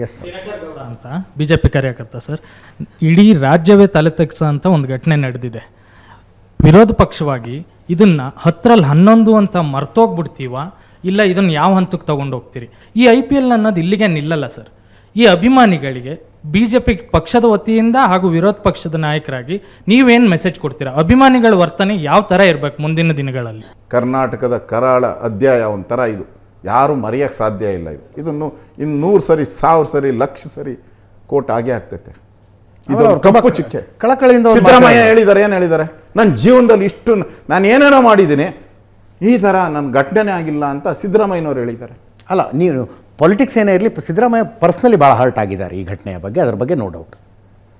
S ಅಂತ B J P ಕಾರ್ಯಕರ್ತ sir. ಇಡೀ ರಾಜ್ಯವೇ ತಲೆ ತೆಗ್ಸೋ ಅಂತ ಒಂದು ಘಟನೆ ನಡೆದಿದೆ. ವಿರೋಧ ಪಕ್ಷವಾಗಿ ಇದನ್ನ ಹತ್ತರಲ್ಲಿ ಹನ್ನೊಂದು ಅಂತ ಮರ್ತೋಗ್ಬಿಡ್ತೀವ? ಇಲ್ಲ ಇದನ್ನ ಯಾವ ಹಂತಕ್ಕೆ ತಗೊಂಡು ಹೋಗ್ತೀರಿ? ಈ ಐ ಪಿ ಎಲ್ ಅನ್ನೋದು ಇಲ್ಲಿಗೆ ನಿಲ್ಲಲ್ಲ ಸರ್. ಈ ಅಭಿಮಾನಿಗಳಿಗೆ ಬಿ ಜೆ ಪಿ ಪಕ್ಷದ ವತಿಯಿಂದ ಹಾಗೂ ವಿರೋಧ ಪಕ್ಷದ ನಾಯಕರಾಗಿ ನೀವೇನು ಮೆಸೇಜ್ ಕೊಡ್ತೀರಾ? ಅಭಿಮಾನಿಗಳ ವರ್ತನೆ ಯಾವ ಥರ ಇರಬೇಕು ಮುಂದಿನ ದಿನಗಳಲ್ಲಿ? ಕರ್ನಾಟಕದ ಕರಾಳ ಅಧ್ಯಾಯ ಒಂಥರ ಇದು. ಯಾರು ಮರೆಯೋಕ್ಕೆ ಸಾಧ್ಯ ಇಲ್ಲ ಇದು. ಇದನ್ನು ಇನ್ನು ನೂರು ಸರಿ ಸಾವಿರ ಸರಿ ಲಕ್ಷ ಸರಿ ಕೋಟ್ ಆಗೇ ಆಗ್ತೈತೆ. ಇದು ಕಪ್ಪು ಚಿಕ್ಕೆ. ಕಳಕಳಿಯಿಂದ ಸಿದ್ದರಾಮಯ್ಯ. ಹೇಳಿದ್ದಾರೆ ಏನು ಹೇಳಿದ್ದಾರೆ ನನ್ನ ಜೀವನದಲ್ಲಿ ಇಷ್ಟು ನಾನು ಏನೇನೋ ಮಾಡಿದ್ದೀನಿ ಈ ಥರ ನನ್ನ ಘಟನೆ ಆಗಿಲ್ಲ ಅಂತ ಸಿದ್ದರಾಮಯ್ಯನವ್ರು ಹೇಳಿದ್ದಾರೆ. ಅಲ್ಲ ನೀವು ಪೊಲಿಟಿಕ್ಸ್ ಏನೇ ಇರಲಿ ಸಿದ್ದರಾಮಯ್ಯ ಪರ್ಸ್ನಲಿ ಭಾಳ ಹರ್ಟ್ ಆಗಿದ್ದಾರೆ ಈ ಘಟನೆಯ ಬಗ್ಗೆ ಅದ್ರ ಬಗ್ಗೆ ನೋ ಡೌಟ್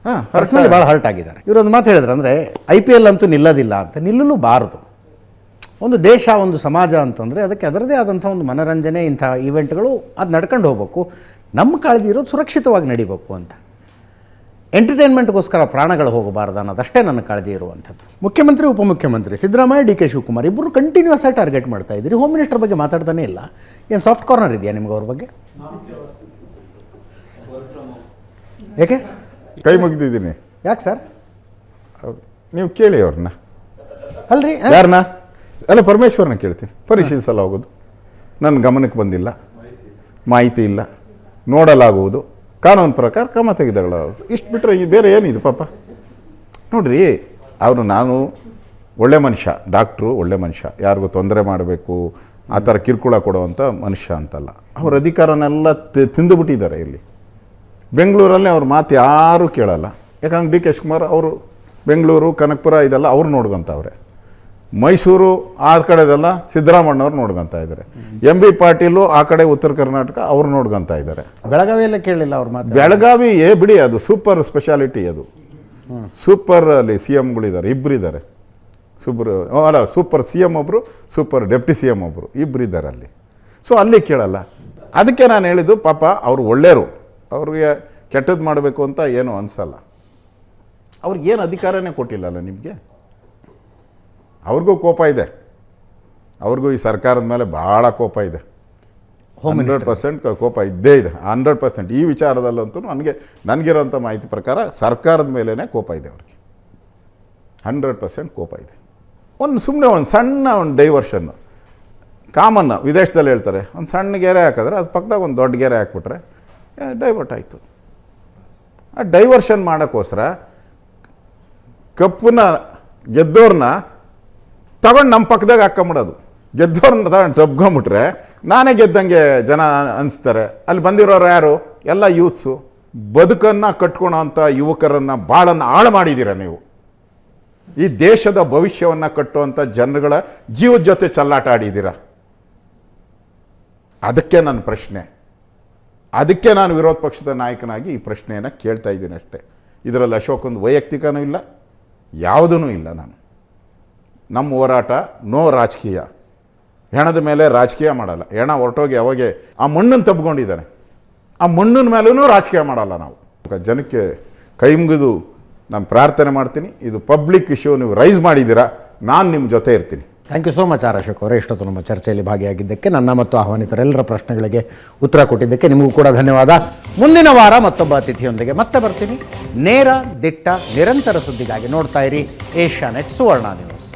ಹಾಂ ಪರ್ಸ್ನಲಿ ಭಾಳ ಹರ್ಟ್ ಆಗಿದ್ದಾರೆ. ಇವರೊಂದು ಮಾತು ಹೇಳಿದ್ರೆ ಅಂದರೆ ಐ ಪಿ ಎಲ್ ಅಂತೂ ನಿಲ್ಲೋದಿಲ್ಲ ಅಂತ ನಿಲ್ಲಲು ಬಾರದು. ಒಂದು ದೇಶ ಒಂದು ಸಮಾಜ ಅಂತಂದರೆ ಅದಕ್ಕೆ ಅದರದೇ ಆದಂಥ ಒಂದು ಮನರಂಜನೆ ಇಂಥ ಈವೆಂಟ್ಗಳು ಅದು ನಡ್ಕೊಂಡು ಹೋಗ್ಬೇಕು. ನಮ್ಮ ಕಾಳಜಿ ಇರೋದು ಸುರಕ್ಷಿತವಾಗಿ ನಡಿಬೇಕು ಅಂತ. ಎಂಟರ್ಟೈನ್ಮೆಂಟ್ಗೋಸ್ಕರ ಪ್ರಾಣಗಳು ಹೋಗಬಾರ್ದು ಅನ್ನೋದಷ್ಟೇ ನನ್ನ ಕಾಳಜಿ ಇರುವಂಥದ್ದು. ಮುಖ್ಯಮಂತ್ರಿ ಉಪಮುಖ್ಯಮಂತ್ರಿ ಸಿದ್ದರಾಮಯ್ಯ ಡಿ ಕೆ ಶಿವಕುಮಾರ್ ಇಬ್ಬರು ಕಂಟಿನ್ಯೂಸ್ ಆಗಿ ಟಾರ್ಗೆಟ್ ಮಾಡ್ತಾ ಇದ್ದೀರಿ. ಹೋಮ್ ಮಿನಿಸ್ಟರ್ ಬಗ್ಗೆ ಮಾತಾಡ್ತಾನೆ ಇಲ್ಲ. ಏನು ಸಾಫ್ಟ್ ಕಾರ್ನರ್ ಇದೆಯಾ ನಿಮ್ಗೆ ಅವ್ರ ಬಗ್ಗೆ? ಏಕೆ? ಕೈ ಮುಗಿದಿದ್ದೀನಿ. ಯಾಕೆ ಸರ್ ನೀವು ಕೇಳಿ ಅವ್ರನ್ನ. ಅಲ್ರಿ? ಯಾರನ್ನ ಅಲ್ಲ ಪರಮೇಶ್ವರನ ಕೇಳ್ತೀನಿ. ಪರಿಶೀಲಿಸಲ್ಲ ಹೋಗೋದು. ನನ್ನ ಗಮನಕ್ಕೆ ಬಂದಿಲ್ಲ. ಮಾಹಿತಿ ಇಲ್ಲ. ನೋಡಲಾಗುವುದು. ಕಾನೂನು ಪ್ರಕಾರ ಕ್ರಮ ತೆಗೆದುಕೊಳ್ಳೋದು ಇಷ್ಟು ಬಿಟ್ಟರೆ ಬೇರೆ ಏನಿದೆ ಪಾಪ? ನೋಡ್ರಿ ಅವರು ನಾನು ಒಳ್ಳೆ ಮನುಷ್ಯ ಡಾಕ್ಟ್ರು ಒಳ್ಳೆ ಮನುಷ್ಯ. ಯಾರಿಗೂ ತೊಂದರೆ ಮಾಡಬೇಕು ಆ ಥರ ಕಿರುಕುಳ ಕೊಡುವಂಥ ಮನುಷ್ಯ ಅಂತಲ್ಲ. ಅವ್ರ ಅಧಿಕಾರನೆಲ್ಲ ತಿಂದುಬಿಟ್ಟಿದ್ದಾರೆ ಇಲ್ಲಿ. ಬೆಂಗಳೂರಲ್ಲಿ ಅವ್ರ ಮಾತು ಯಾರೂ ಕೇಳಲ್ಲ. ಯಾಕಂದ್ರೆ ಡಿ ಕೆ ಶಿವಕುಮಾರ್ ಅವರು ಬೆಂಗಳೂರು ಕನಕಪುರ ಇದೆಲ್ಲ ಅವ್ರು ನೋಡ್ಕೊಂತವ್ರೆ. ಮೈಸೂರು ಆ ಕಡೆದೆಲ್ಲ ಸಿದ್ದರಾಮಣ್ಣವ್ರು ನೋಡ್ಕೊಂತ ಇದ್ದಾರೆ. ಎಂ ಬಿ ಪಾಟೀಲು ಆ ಕಡೆ ಉತ್ತರ ಕರ್ನಾಟಕ ಅವ್ರು ನೋಡ್ಕೊಂತ ಇದ್ದಾರೆ. ಬೆಳಗಾವಿಯಲ್ಲೇ ಕೇಳಿಲ್ಲ ಅವ್ರ ಮಾತು ಬೆಳಗಾವಿ ಏ ಬಿಡಿ ಅದು ಸೂಪರ್ ಸ್ಪೆಷಾಲಿಟಿ ಅದು. ಸೂಪರ್ ಅಲ್ಲಿ ಸಿ ಎಮ್ಗಳಿದ್ದಾರೆ ಇಬ್ಬರಿದ್ದಾರೆ ಸೂಪರ್ ಅಲ್ಲ ಸೂಪರ್ ಸಿ ಎಂ ಒಬ್ಬರು ಸೂಪರ್ ಡೆಪ್ಟಿ ಸಿ ಎಂ ಒಬ್ಬರು ಇಬ್ಬರಿದ್ದಾರೆ ಅಲ್ಲಿ. ಸೊ ಅಲ್ಲಿ ಕೇಳಲ್ಲ. ಅದಕ್ಕೆ ನಾನು ಹೇಳಿದ್ದು ಪಾಪ ಅವರು ಒಳ್ಳೆಯರು ಅವ್ರಿಗೆ ಕೆಟ್ಟದ್ದು ಮಾಡಬೇಕು ಅಂತ ಏನೂ ಅನಿಸಲ್ಲ. ಅವ್ರಿಗೇನು ಅಧಿಕಾರನೇ ಕೊಟ್ಟಿಲ್ಲಲ್ಲ ನಿಮಗೆ? ಅವ್ರಿಗೂ ಕೋಪ ಇದೆ. ಅವ್ರಿಗೂ ಈ ಸರ್ಕಾರದ ಮೇಲೆ ಭಾಳ ಕೋಪ ಇದೆ. ಹಂಡ್ರೆಡ್ ಪರ್ಸೆಂಟ್ ಕೋಪ ಇದ್ದೇ ಇದೆ. Hundred percent. ಈ ವಿಚಾರದಲ್ಲಂತೂ ನನಗೆ ನನಗಿರೋಂಥ ಮಾಹಿತಿ ಪ್ರಕಾರ ಸರ್ಕಾರದ ಮೇಲೇ ಕೋಪ ಇದೆ ಅವ್ರಿಗೆ. ಹಂಡ್ರೆಡ್ ಪರ್ಸೆಂಟ್ ಕೋಪ ಇದೆ. ಒಂದು ಸುಮ್ಮನೆ ಒಂದು ಸಣ್ಣ ಒಂದು ಡೈವರ್ಷನ್ನು ಕಾಮನ್ನ ವಿದೇಶದಲ್ಲಿ ಹೇಳ್ತಾರೆ. ಒಂದು ಸಣ್ಣ ಗೆರೆ ಹಾಕಿದ್ರೆ ಅದು ಪಕ್ಕದಾಗ ಒಂದು ದೊಡ್ಡ ಗೆರೆ ಹಾಕ್ಬಿಟ್ರೆ ಡೈವರ್ಟ್ ಆಯಿತು. ಆ ಡೈವರ್ಷನ್ ಮಾಡೋಕ್ಕೋಸ್ಕರ ಕಪ್ಪನ್ನ ಗೆದ್ದೋರ್ನ ತಗೊಂಡು ನಮ್ಮ ಪಕ್ಕದಾಗ ಹಾಕೊಂಬಿಡೋದು. ಗೆದ್ದವ್ರನ್ನ ತಗೊಂಡು ತಬ್ಕೊಂಬಿಟ್ರೆ ನಾನೇ ಗೆದ್ದಂಗೆ ಜನ ಅನಿಸ್ತಾರೆ. ಅಲ್ಲಿ ಬಂದಿರೋರು ಯಾರು? ಎಲ್ಲ ಯೂತ್ಸು. ಬದುಕನ್ನು ಕಟ್ಕೊಳೋ ಅಂಥ ಯುವಕರನ್ನು ಭಾಳನ್ನು ಹಾಳು ಮಾಡಿದ್ದೀರ ನೀವು. ಈ ದೇಶದ ಭವಿಷ್ಯವನ್ನು ಕಟ್ಟುವಂಥ ಜನಗಳ ಜೀವದ ಜೊತೆ ಚಲ್ಲಾಟ ಆಡಿದ್ದೀರ ಅದಕ್ಕೆ ನನ್ನ ಪ್ರಶ್ನೆ. ಅದಕ್ಕೆ ನಾನು ವಿರೋಧ ಪಕ್ಷದ ನಾಯಕನಾಗಿ ಈ ಪ್ರಶ್ನೆಯನ್ನು ಕೇಳ್ತಾ ಇದ್ದೀನಿ ಅಷ್ಟೇ. ಇದರಲ್ಲಿ ಅಶೋಕಂದು ವೈಯಕ್ತಿಕನೂ ಇಲ್ಲ ಯಾವುದೂ ಇಲ್ಲ ನಾನು. ನಮ್ಮ ಹೋರಾಟ ನೋ ರಾಜಕೀಯ. ಹೆಣದ ಮೇಲೆ ರಾಜಕೀಯ ಮಾಡಲ್ಲ. ಹೆಣ ಹೊರಟೋಗಿ ಅವಾಗೆ ಆ ಮಣ್ಣನ್ನು ತಬ್ಕೊಂಡಿದ್ದಾನೆ. ಆ ಮಣ್ಣಿನ ಮೇಲೂ ರಾಜಕೀಯ ಮಾಡಲ್ಲ ನಾವು. ಜನಕ್ಕೆ ಕೈ ಮುಗಿದು ನಾನು ಪ್ರಾರ್ಥನೆ ಮಾಡ್ತೀನಿ. ಇದು ಪಬ್ಲಿಕ್ ಇಶ್ಯೂ ನೀವು ರೈಸ್ ಮಾಡಿದ್ದೀರಾ? ನಾನು ನಿಮ್ಮ ಜೊತೆ ಇರ್ತೀನಿ. Thank you so much R Ashok ಅವರೇ. ಇಷ್ಟೊತ್ತು ನಮ್ಮ ಚರ್ಚೆಯಲ್ಲಿ ಭಾಗಿಯಾಗಿದ್ದಕ್ಕೆ ನನ್ನ ಮತ್ತು ಆಹ್ವಾನಿತರೆಲ್ಲರ ಪ್ರಶ್ನೆಗಳಿಗೆ ಉತ್ತರ ಕೊಟ್ಟಿದ್ದಕ್ಕೆ ನಿಮಗೂ ಕೂಡ ಧನ್ಯವಾದ. ಮುಂದಿನ ವಾರ ಮತ್ತೊಬ್ಬ ಅತಿಥಿಯೊಂದಿಗೆ ಮತ್ತೆ ಬರ್ತೀನಿ. ನೇರ ದಿಟ್ಟ ನಿರಂತರ ಸುದ್ದಿಗಾಗಿ ನೋಡ್ತಾ ಇರಿ ಏಷ್ಯಾನೆಟ್ ಸುವರ್ಣ ನ್ಯೂಸ್.